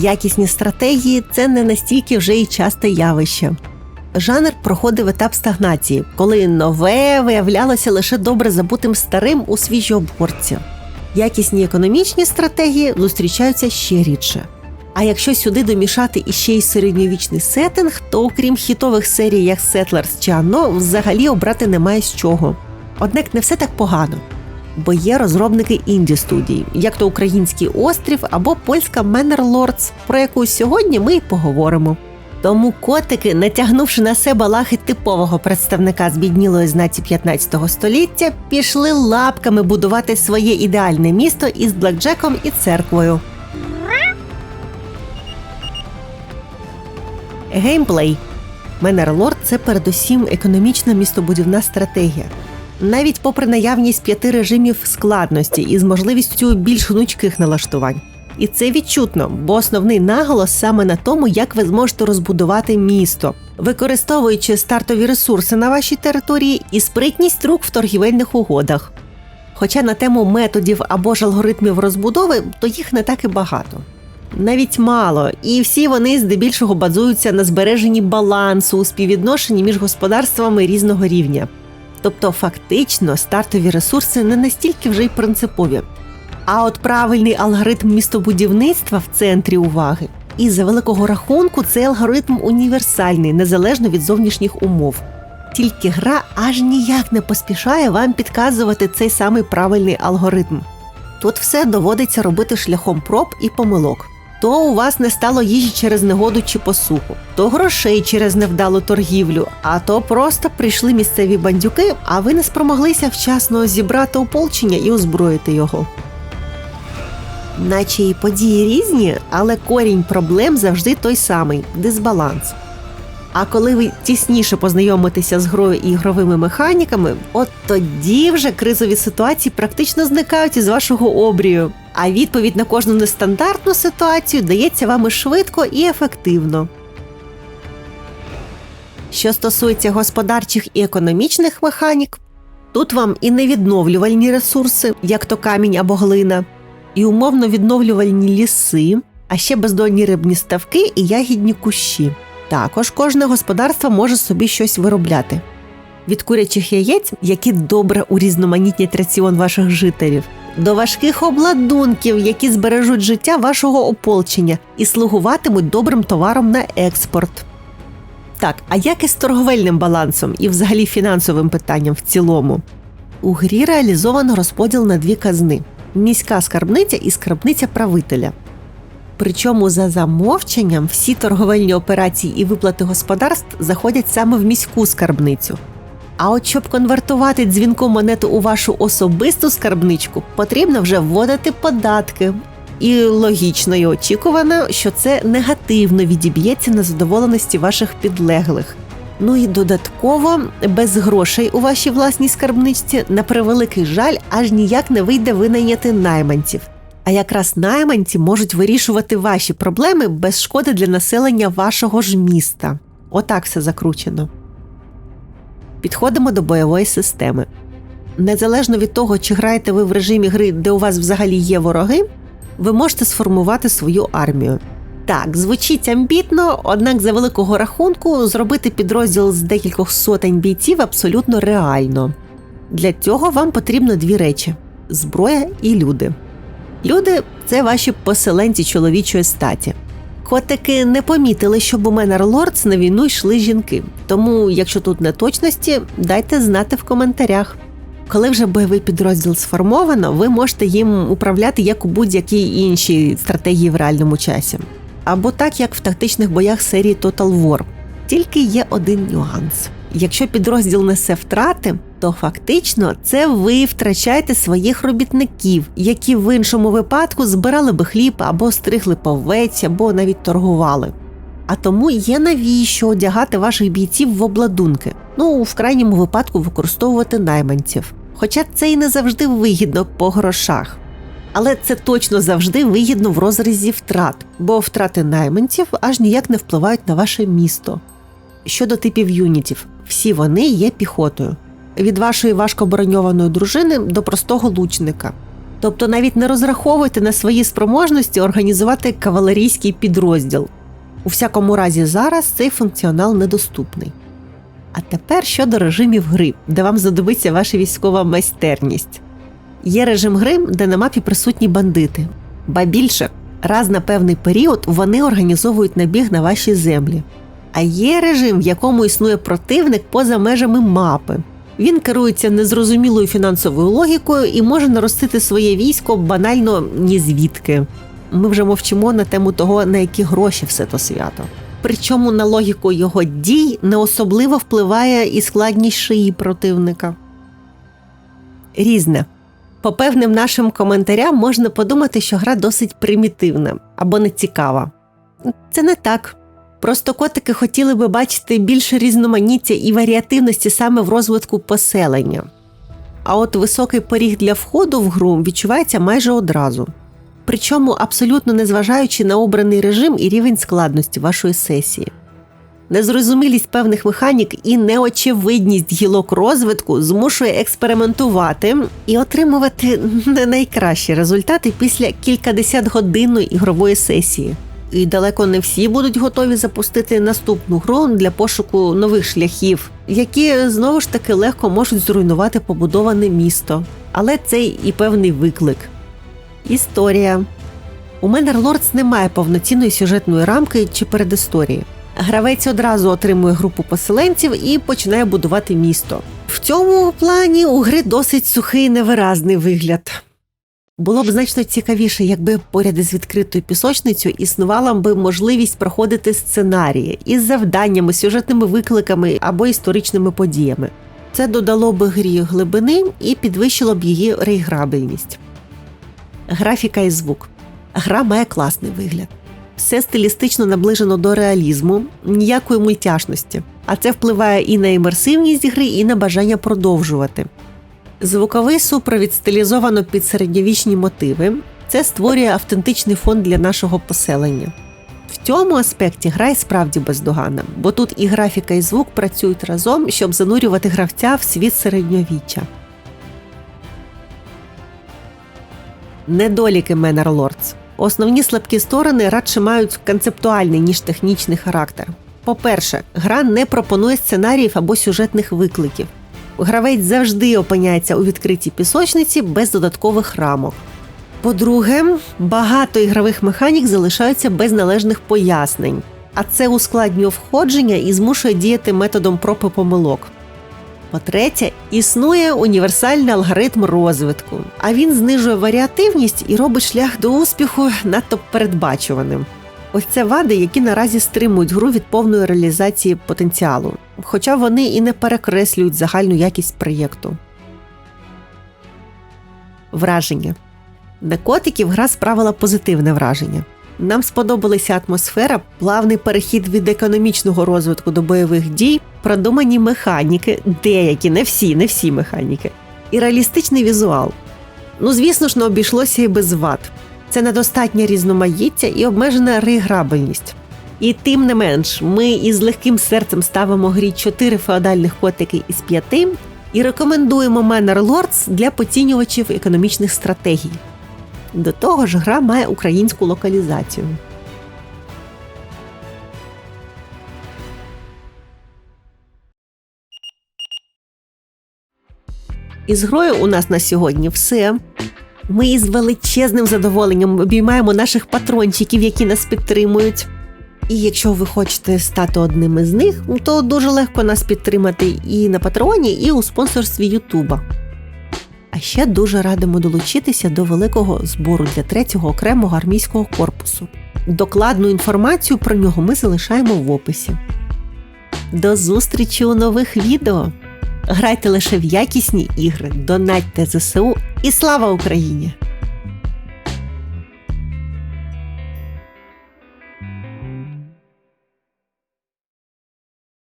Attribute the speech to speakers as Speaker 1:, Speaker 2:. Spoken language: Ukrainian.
Speaker 1: Якісні стратегії це не настільки вже й часте явище. Жанр проходив етап стагнації, коли нове виявлялося лише добре забутим старим у свіжій обгорці. Якісні економічні стратегії зустрічаються ще рідше. А якщо сюди домішати іще й середньовічний сеттинг, то окрім хітових серій, як Settlers чи Anno, взагалі обрати немає з чого. Однак не все так погано, бо є розробники інді студій, як то Український острів або польська Manor Lords, про яку сьогодні ми й поговоримо. Тому котики, натягнувши на себе лахи типового представника збіднілої знаці 15 століття, пішли лапками будувати своє ідеальне місто із блекджеком і церквою. Геймплей. Менерлорд це передусім економічна містобудівна стратегія. Навіть попри наявність п'яти режимів складності із можливістю більш гнучких налаштувань. І це відчутно, бо основний наголос саме на тому, як ви зможете розбудувати місто, використовуючи стартові ресурси на вашій території і спритність рук в торгівельних угодах. Хоча на тему методів або ж алгоритмів розбудови, то їх не так і багато. Навіть мало, і всі вони здебільшого базуються на збереженні балансу у співвідношенні між господарствами різного рівня. Тобто, фактично, стартові ресурси не настільки вже й принципові. А от правильний алгоритм містобудівництва в центрі уваги. І за великого рахунку цей алгоритм універсальний, незалежно від зовнішніх умов. Тільки гра аж ніяк не поспішає вам підказувати цей самий правильний алгоритм. Тут все доводиться робити шляхом проб і помилок. То у вас не стало їжі через негоду чи посуху, то грошей через невдалу торгівлю, а то просто прийшли місцеві бандюки, а ви не спромоглися вчасно зібрати ополчення і озброїти його. Наче і події різні, але корінь проблем завжди той самий дисбаланс. А коли ви тісніше познайомитеся з грою і ігровими механіками, от тоді вже кризові ситуації практично зникають із вашого обрію, а відповідь на кожну нестандартну ситуацію дається вам швидко і ефективно. Що стосується господарчих і економічних механік, тут вам і невідновлювальні ресурси, як то камінь або глина, і умовно відновлювальні ліси, а ще бездонні рибні ставки і ягідні кущі. Також кожне господарство може собі щось виробляти. Від курячих яєць, які добре урізноманітнять раціон ваших жителів, до важких обладунків, які збережуть життя вашого ополчення і слугуватимуть добрим товаром на експорт. Так, а як із торговельним балансом і взагалі фінансовим питанням в цілому? У грі реалізовано розподіл на дві казни: міська скарбниця і скарбниця правителя. Причому за замовченням всі торговельні операції і виплати господарств заходять саме в міську скарбницю. А от щоб конвертувати дзвінку монету у вашу особисту скарбничку, потрібно вже вводити податки. І логічно і очікувано, що це негативно відіб'ється на задоволеності ваших підлеглих. Ну і додатково без грошей у вашій власній скарбничці, на превеликий жаль, аж ніяк не вийде винайняти найманців. А якраз найманці можуть вирішувати ваші проблеми без шкоди для населення вашого ж міста. Отак все закручено. Підходимо до бойової системи. Незалежно від того, чи граєте ви в режимі гри, де у вас взагалі є вороги, ви можете сформувати свою армію. Так, звучить амбітно, однак за великого рахунку зробити підрозділ з декількох сотень бійців абсолютно реально. Для цього вам потрібно дві речі: зброя і люди. Люди це ваші поселенці чоловічої статі. Котики не помітили, щоб у Менер Лордс на війну йшли жінки. Тому, якщо тут неточності, дайте знати в коментарях. Коли вже бойовий підрозділ сформовано, ви можете їм управляти як у будь-якій іншій стратегії в реальному часі. Або так, як в тактичних боях серії Total War. Тільки є один нюанс. Якщо підрозділ несе втрати, то фактично це ви втрачаєте своїх робітників, які в іншому випадку збирали би хліб або стригли повець, або навіть торгували. А тому є навіщо одягати ваших бійців в обладунки, ну в крайньому випадку використовувати найманців. Хоча це і не завжди вигідно по грошах. Але це точно завжди вигідно в розрізі втрат, бо втрати найманців аж ніяк не впливають на ваше місто. Щодо типів юнітів, всі вони є піхотою від вашої важко броньованої дружини до простого лучника. Тобто навіть не розраховуйте на свої спроможності організувати кавалерійський підрозділ. У всякому разі, зараз цей функціонал недоступний. А тепер щодо режимів гри, де вам знадобиться ваша військова майстерність. Є режим гри, де на мапі присутні бандити, ба більше, раз на певний період вони організовують набіг на ваші землі. А є режим, в якому існує противник поза межами мапи. Він керується незрозумілою фінансовою логікою і може наростити своє військо банально ні звідки. Ми вже мовчимо на тему того, на які гроші все то свято. Причому на логіку його дій не особливо впливає і складність шиї противника. Різне. По певним нашим коментарям можна подумати, що гра досить примітивна або нецікава. Це не так. Просто котики хотіли би бачити більше різноманіття і варіативності саме в розвитку поселення. А от високий поріг для входу в гру відчувається майже одразу. Причому абсолютно незважаючи на обраний режим і рівень складності вашої сесії. Незрозумілість певних механік і неочевидність гілок розвитку змушує експериментувати і отримувати не найкращі результати після кількадесят годинної ігрової сесії. І далеко не всі будуть готові запустити наступну гру для пошуку нових шляхів, які знову ж таки легко можуть зруйнувати побудоване місто. Але це і певний виклик. Історія у Manor Lords немає повноцінної сюжетної рамки чи передісторії. Гравець одразу отримує групу поселенців і починає будувати місто. В цьому плані у гри досить сухий невиразний вигляд. Було б значно цікавіше, якби поряд із відкритою пісочницею існувала би можливість проходити сценарії із завданнями, сюжетними викликами або історичними подіями. Це додало б грі глибини і підвищило б її реіграбельність. Графіка і звук. Гра має класний вигляд. Все стилістично наближено до реалізму, ніякої мультяшності, а це впливає і на імерсивність гри, і на бажання продовжувати. Звуковий супровід стилізовано під середньовічні мотиви. Це створює автентичний фон для нашого поселення. В цьому аспекті гра і справді бездоганна, бо тут і графіка, і звук працюють разом, щоб занурювати гравця в світ середньовіччя. Недоліки Manor Lords. Основні слабкі сторони радше мають концептуальний ніж технічний характер. По-перше, гра не пропонує сценаріїв або сюжетних викликів. Гравець завжди опиняється у відкритій пісочниці без додаткових рамок. По-друге, багато ігрових механік залишаються без належних пояснень, а це ускладнює входження і змушує діяти методом проб і помилок. По-третє, існує універсальний алгоритм розвитку, а він знижує варіативність і робить шлях до успіху надто передбачуваним. Ось це вади, які наразі стримують гру від повної реалізації потенціалу, хоча вони і не перекреслюють загальну якість проєкту. Враження на котиків гра справила позитивне враження. Нам сподобалася атмосфера, плавний перехід від економічного розвитку до бойових дій, продумані механіки, деякі, не всі, не всі механіки, і реалістичний візуал. Ну, звісно ж, не обійшлося і без вад. Це недостатнє різноманіття і обмежена реіграбельність. І тим не менш, ми із легким серцем ставимо грі 4 феодальних котики із 5 і рекомендуємо Manor Lords для поцінювачів економічних стратегій. До того ж, гра має українську локалізацію. Із грою у нас на сьогодні все. Ми із величезним задоволенням обіймаємо наших патрончиків, які нас підтримують. І якщо ви хочете стати одним із них, то дуже легко нас підтримати і на патроні, і у спонсорстві Ютуба. А ще дуже радимо долучитися до великого збору для третього окремого армійського корпусу. Докладну інформацію про нього ми залишаємо в описі. До зустрічі у нових відео! Грайте лише в якісні ігри, донатьте ЗСУ і слава Україні!